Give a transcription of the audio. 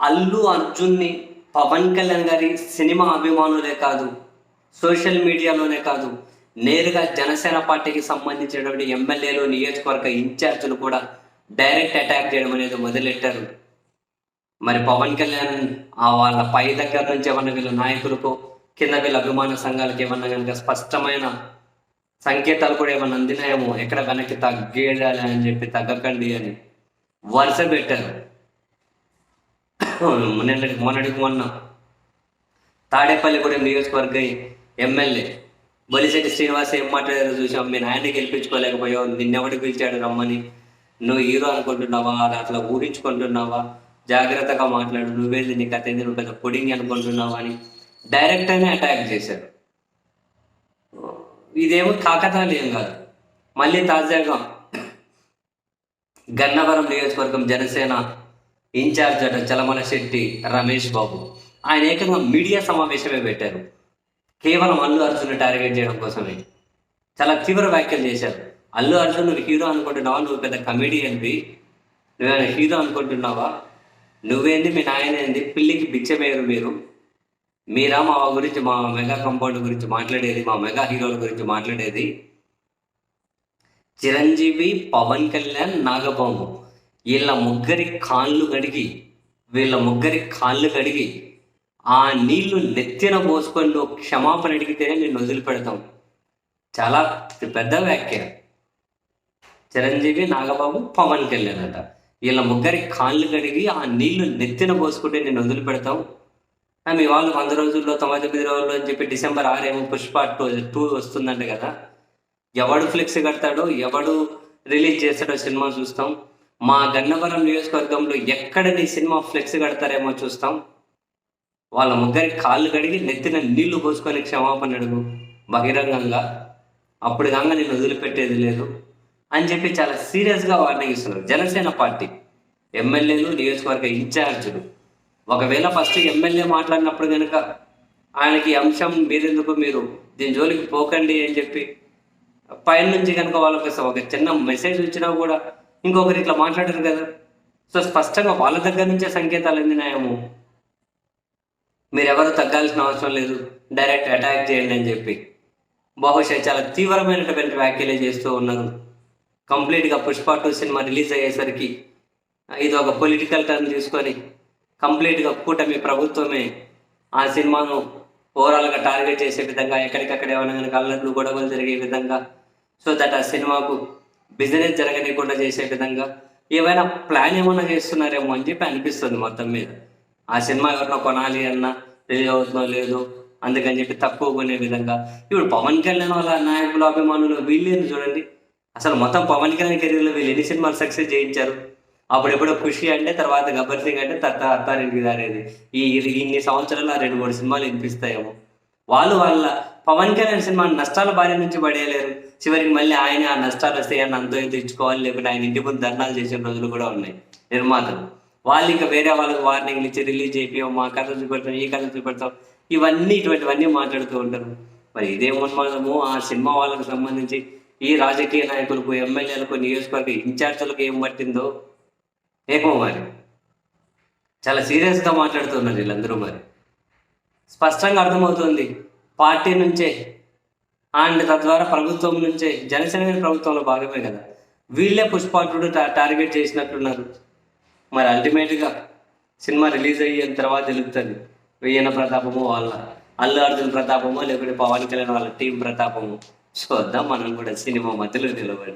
అల్లు అర్జున్ని పవన్ కళ్యాణ్ గారి సినిమా అభిమానులే కాదు సోషల్ మీడియాలోనే కాదు నేరుగా జనసేన పార్టీకి సంబంధించినటువంటి ఎమ్మెల్యేలు నియోజకవర్గ ఇన్ఛార్జీలు కూడా డైరెక్ట్ అటాక్ చేయడం అనేది మొదలెట్టారు. మరి పవన్ కళ్యాణ్ ఆ వాళ్ళ పై దగ్గర నుంచి ఏమన్నా వీళ్ళ నాయకులకు కింద వీళ్ళ అభిమాన సంఘాలకు ఏమన్నా కనుక స్పష్టమైన సంకేతాలు కూడా ఏమన్నా అందినాయేమో ఎక్కడ వెనక్కి తగ్గేయాలి అని చెప్పి తగ్గకండి అని వరుస పెట్టారు. మొన్నటికి మొన్నటికి మొన్న. తాడేపల్లిగూడెం నియోజకవర్గ ఎమ్మెల్యే. బొలిశెట్టి శ్రీనివాస్ ఏం మాట్లాడారో చూసాం. మీ నాయన్ని గెలిపించుకోలేకపోయావు. నిన్నెవడు పిలిచాడు రమ్మని. నువ్వు హీరో అనుకుంటున్నావా? అది అట్లా ఊహించుకుంటున్నావా? జాగ్రత్తగా మాట్లాడు. నువ్వేది నీ అతని నువ్వు పెద్ద పొడింగ్ అనుకుంటున్నావా అని డైరెక్ట్ అయినా అటాక్ చేశారు. ఇదేమో కాకతాళీయం కాదు. మళ్ళీ తాజాగా గన్నవరం నియోజకవర్గం జనసేన ఇన్ఛార్జ్ అట చలమల శెట్టి రమేష్ బాబు. ఆయన ఏకంగా మీడియా సమావేశమే పెట్టారు. కేవలం అల్లు అర్జున్ టార్గెట్ చేయడం కోసమే. చాలా తీవ్ర వ్యాఖ్యలు చేశారు. అల్లు అర్జున్ నువ్వు హీరో అనుకుంటున్నావా? నువ్వు పెద్ద కమెడియన్వి. నువ్వేమైనా హీరో అనుకుంటున్నావా? నువ్వేంది? మీ నాయన ఏంది పిల్లికి బిచ్చమేరు మీరు. మీరా మా గురించి మా మెగా కంపౌండ్ గురించి మాట్లాడేది మా మెగా హీరోల గురించి మాట్లాడేది? చిరంజీవి పవన్ కళ్యాణ్ నాగబాబు. వీళ్ళ ముగ్గురి కాళ్ళు కడిగి వీళ్ళ ముగ్గురి కాళ్ళు కడిగి ఆ నీళ్ళు నెత్తిన పోసుకొని నువ్వు క్షమాపణ అడిగితేనే నేను వదిలిపెడతాం. చాలా పెద్ద వ్యాఖ్య. చిరంజీవి నాగబాబు పవన్ కళ్యాణ్ వీళ్ళ ముగ్గురి కాళ్ళు కడిగి ఆ నీళ్ళు నెత్తిన పోసుకుంటే నేను వదిలిపెడతాం. పెడతాం మీ వాళ్ళు వంద రోజుల్లో తొంభై తొమ్మిది రోజుల్లో అని చెప్పి డిసెంబర్ ఆరేమో పుష్ప టూ టూ వస్తుందంట కదా. ఎవడు ఫ్లెక్స్ కడతాడో ఎవడు రిలీజ్ చేస్తాడో సినిమా చూస్తాం. మా గన్నవరం నియోజకవర్గంలో ఎక్కడ నీ సినిమా ఫ్లెక్స్ కడతారేమో చూస్తాం. వాళ్ళ ముగ్గురి కాళ్ళు కడిగి నెత్తిన నీళ్ళు పోసుకొని క్షమాపణ అడుగు. బహిరంగంగా. అప్పుడు కాగా నేను వదిలిపెట్టేది లేదు అని చెప్పి చాలా సీరియస్గా వార్నింగ్ ఇస్తున్నారు. జనసేన పార్టీ ఎమ్మెల్యేలు నియోజకవర్గ ఇన్ఛార్జులు. ఒకవేళ ఫస్ట్ ఎమ్మెల్యే మాట్లాడినప్పుడు కనుక ఆయనకి అంశం మీరెందుకు మీరు దీని జోలికి పోకండి అని చెప్పి పైన నుంచి కనుక వాళ్ళకి ఒక చిన్న మెసేజ్ వచ్చినా కూడా ఇంకొకరు ఇట్లా మాట్లాడరు కదా. సో స్పష్టంగా వాళ్ళ దగ్గర నుంచే సంకేతాలు అందినాయేమో మీరెవరు తగ్గాల్సిన అవసరం లేదు. డైరెక్ట్ అటాక్ చేయండి అని చెప్పి. బహుశా చాలా తీవ్రమైనటువంటి వ్యాఖ్యలే చేస్తూ ఉన్నారు. కంప్లీట్గా పుష్ప టూ సినిమా రిలీజ్ అయ్యేసరికి ఇది ఒక పొలిటికల్ టర్న్ తీసుకొని కంప్లీట్గా కూటమి ప్రభుత్వమే ఆ సినిమాను ఓవరాల్గా టార్గెట్ చేసే విధంగా ఎక్కడికక్కడ ఏమైనా కనుక గొడవలు జరిగే విధంగా సో దట్ ఆ సినిమాకు బిజినెస్ జరగనీయకుండా చేసే విధంగా ఏమైనా ప్లాన్ ఏమైనా చేస్తున్నారేమో అని చెప్పి అనిపిస్తుంది మొత్తం మీద. ఆ సినిమా ఎవరినో కొనాలి అన్నా రిలీజ్ అవుతుందో లేదో అందుకని చెప్పి తక్కువ కొనే విధంగా. ఇప్పుడు పవన్ కళ్యాణ్ వాళ్ళ నాయకులు అభిమానులు వీళ్ళేంది చూడండి. అసలు మొత్తం పవన్ కళ్యాణ్ కెరీర్లో వీళ్ళు ఎన్ని సినిమాలు సక్సెస్ చేయించారు? అప్పుడెప్పుడు ఖుషి అంటే తర్వాత గబ్బర్ సింగ్ అంటే తత్త అత్తారింటికి దారేది. ఈ ఇన్ని సంవత్సరాలు ఆ రెండు మూడు సినిమాలు వినిపిస్తాయేమో. వాళ్ళు వాళ్ళ పవన్ కళ్యాణ్ సినిమా నష్టాల బారి నుంచి పడేయలేరు. చివరికి మళ్ళీ ఆయన ఆ నష్టాలు వస్తే ఆయన అంతో ఇంత ఇచ్చుకోవాలి లేకుంటే ఆయన ఇంటి ముందు ధర్నాలు చేసిన రోజులు కూడా ఉన్నాయి నిర్మాతలు. వాళ్ళు ఇంకా వేరే వాళ్ళకి వార్నింగ్లు ఇచ్చి రిలీజ్ చేపియం మా కథ చూపెడతాం ఈ కథ చూపెడతాం ఇవన్నీ ఇటువంటివన్నీ మాట్లాడుతూ ఉంటారు. మరి ఇదే ఉన్మాదము ఆ సినిమా వాళ్ళకి సంబంధించి ఈ రాజకీయ నాయకులకు ఎమ్మెల్యేలకు నియోజకవర్గ ఇన్ఛార్జీలకు ఏం పట్టిందో? ఏమో మరి? చాలా సీరియస్గా మాట్లాడుతున్నారు వీళ్ళందరూ మరి. స్పష్టంగా అర్థమవుతుంది పార్టీ నుంచే అండ్ తద్వారా ప్రభుత్వం నుంచే జనసేన ప్రభుత్వంలో భాగమే కదా. వీళ్ళే పుష్పాటుడు టార్గెట్ చేసినట్టున్నారు. మరి అల్టిమేట్గా సినిమా రిలీజ్ అయిన తర్వాత తెలుగుతుంది. వెయ్యన ప్రతాపము వాళ్ళ అల్లు అర్జున్ ప్రతాపము లేకుంటే పవన్ కళ్యాణ్ వాళ్ళ టీం ప్రతాపము. చూద్దాం మనం కూడా సినిమా మధ్యలో నిలబడి